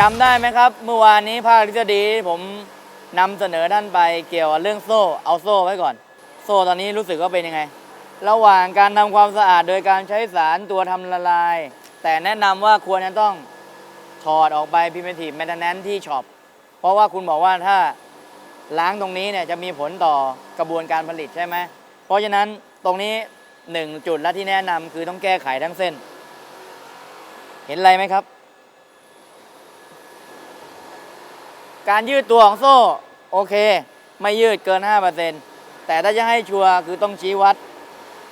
จำได้ไหมครับ เมื่อวานนี้ภาคทฤษฎีผมนำเสนอท่านไปเกี่ยวกับเรื่องโซ่ เอาโซ่ไว้ก่อน โซ่ตอนนี้รู้สึกว่าเป็นยังไง ระหว่างการทำความสะอาดโดยการใช้สารตัวทำละลาย แต่แนะนำว่าควรจะต้องถอดออกไปพิมพ์ทีแมทนแนนที่ช็อปเพราะว่าคุณบอกว่าถ้าล้างตรงนี้เนี่ยจะมีผลต่อกระบวนการผลิตใช่ไหม เพราะฉะนั้นตรงนี้หนึ่งจุดและที่แนะนำคือต้องแก้ไขทั้งเส้น เห็นอะไรไหมครับ การยืดตัวของโซ่โอเค ไม่ยืดเกิน 5%แต่ถ้าจะให้ชัวร์คือต้องชี้วัด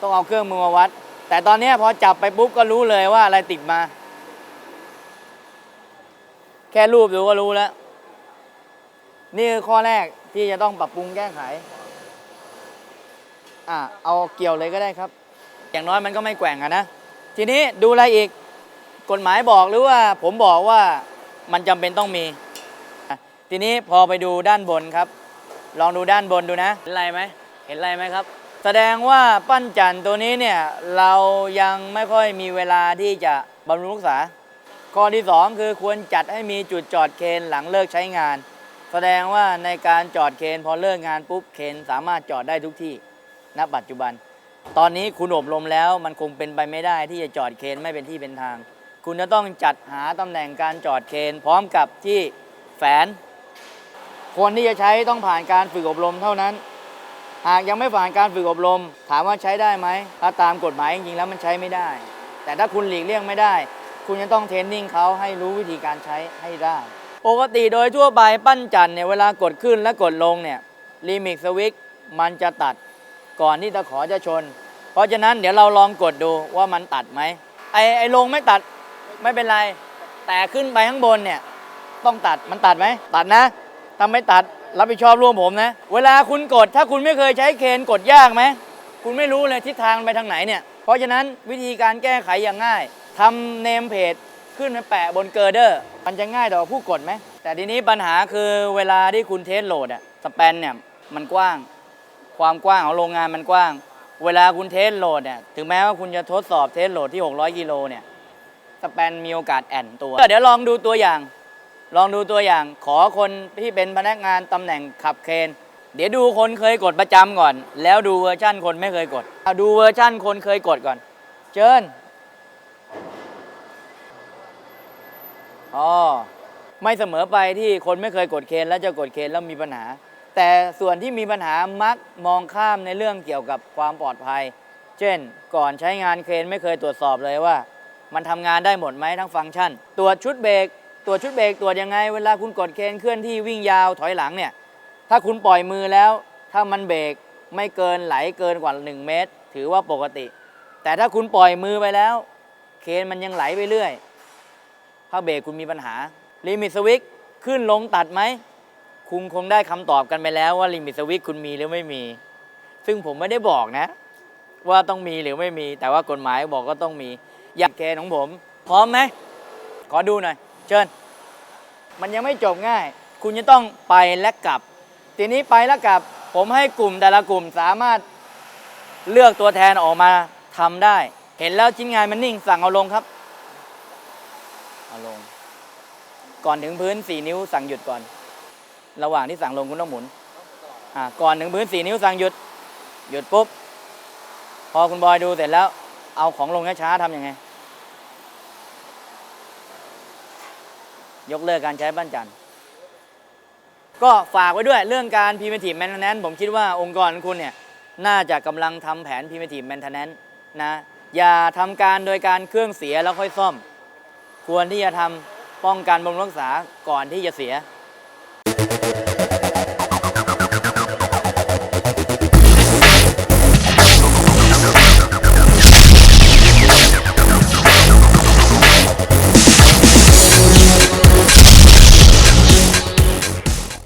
ต้องเอาเครื่องมือมาวัด แต่ตอนนี้พอจับไปปุ๊บก็รู้เลยว่าอะไรติดมา แค่รูปดูก็รู้แล้ว นี่คือข้อแรกที่จะต้องปรับปรุงแก้ไขอะเอาเกี่ยวเลยก็ได้ครับ อย่างน้อยมันก็ไม่แกว่งอะนะ ทีนี้ดูอะไรอีก กฎหมายบอกหรือว่าผมบอกว่ามันจำเป็นต้องมี ทีนี้พอไปดูด้านบนครับ ลองดูด้านบนดูนะเห็นอะไรไหมเห็นอะไรไหมครับ แสดงว่าปั้นจันตัวนี้เนี่ยเรายังไม่ค่อยมีเวลาที่จะบำรุงรักษา ข้อที่ 2 คือควรจัดให้มีจุดจอดเคนหลังเลิกใช้งาน แสดงว่าในการจอดเคนพอเลิกงานปุ๊บเคนสามารถจอดได้ทุกที่ณปัจจุบัน ตอนนี้คุณอบรมแล้วมันคงเป็นไปไม่ได้ที่จะจอดเคนไม่เป็นที่เป็นทาง คุณจะต้องจัดหาตำแหน่งการจอดเคนพร้อมกับที่แฝน คนที่จะใช้ต้องผ่านการฝึกอบรมเท่านั้น หากยังไม่ผ่านการฝึกอบรม ถามว่าใช้ได้ไหมถ้าตามกฎหมายจริงๆแล้วมันใช้ไม่ได้ แต่ถ้าคุณหลีกเลี่ยงไม่ได้ คุณจะต้องเทรนนิ่งเขาให้รู้วิธีการใช้ให้ได้ ปกติโดยทั่วไปปั้นจันเนี่ยเวลากดขึ้นและกดลงเนี่ยลิมิกสวิกมันจะตัดก่อนที่ตะขอจะชน เพราะฉะนั้นเดี๋ยวเราลองกดดูว่ามันตัดไหมไอไอลงไม่ตัดไม่เป็นไร แต่ขึ้นไปข้างบนเนี่ยต้องตัดมันตัดไหมตัดนะ ถ้าไม่ตัดรับผิดชอบร่วมผมนะ เวลาคุณกดถ้าคุณไม่เคยใช้เคนกดยากไหม คุณไม่รู้เลยทิศทางไปทางไหนเนี่ย เพราะฉะนั้นวิธีการแก้ไขอย่างง่ายทำเนมเพจขึ้นไปแปะบนเกอร์เดอร์ มันจะง่ายต่อผู้กดไหม แต่ทีนี้ปัญหาคือเวลาที่คุณเทสโหลดอะสแปนเนี่ยมันกว้าง ความกว้างของโรงงานมันกว้าง เวลาคุณเทสโหลดเนี่ยถึงแม้ว่าคุณจะทดสอบเทสโหลดที่ 600กิโลเนี่ยสแปนมีโอกาสแอนตัว เดี๋ยวลองดูตัวอย่าง ลองดูตัวอย่างขอคนที่เป็นพนักงานตำแหน่งขับเคนเดี๋ยวดูคนเคยกดประจำก่อน แล้วดูเวอร์ชั่นคนไม่เคยกดเอาดูเวอร์ชั่นคนเคยกดก่อน เชิญอ๋อไม่เสมอไปที่คนไม่เคยกดเคนแล้วจะกดเคนแล้วมีปัญหา แต่ส่วนที่มีปัญหามักมองข้ามในเรื่องเกี่ยวกับความปลอดภัย เช่น ก่อนใช้งานเคนไม่เคยตรวจสอบเลยว่า มันทำงานได้หมดไหมทั้งฟังก์ชัน ตรวจชุดเบรก ตรวจชุดเบรกตรวจยังไง เวลาคุณกดเคนเคลื่อนที่วิ่งยาวถอยหลังเนี่ยถ้าคุณปล่อยมือแล้ว ถ้ามันเบรกไม่เกินไหลเกินกว่า 1 เมตร ถือว่าปกติ แต่ถ้าคุณปล่อยมือไปแล้ว เคนมันยังไหลไปเรื่อย ถ้าเบรกคุณมีปัญหาลิมิตสวิกขึ้นลงตัดไหมคุณคงได้คำตอบกันไปแล้วว่าลิมิตสวิกคุณมีหรือไม่มี ซึ่งผมไม่ได้บอกนะ ว่าต้องมีหรือไม่มี แต่ว่ากฎหมายบอกก็ต้องมี อยากเคนของผม พร้อมไหมขอดูหน่อย เชิญ มันยังไม่จบง่าย คุณจะต้องไปและกลับ ทีนี้ไปและกลับ ผมให้กลุ่มแต่ละกลุ่มสามารถเลือกตัวแทนออกมาทำได้ เห็นแล้วชิ้นงานมันนิ่งสั่งเอาลงครับ เอาลง ก่อนถึงพื้น4นิ้วสั่งหยุดก่อน ระหว่างที่สั่งลงคุณต้องหมุน อ่า ก่อนถึงพื้น4นิ้วสั่งหยุด หยุดปุ๊บ พอคุณบอยดูเสร็จแล้ว เอาของลงช้าๆทำยังไง ยกเลิกการใช้บ้านจันทร์ก็ฝากไว้ด้วยเรื่องการ primitive maintenance ผมคิดว่าองค์กรคุณเนี่ยน่าจะกำลังทำแผน primitive maintenance นะอย่าทำการโดยการเครื่องเสียแล้วค่อยซ่อม ควรที่จะทำป้องกันบำรุงรักษาก่อนที่จะเสีย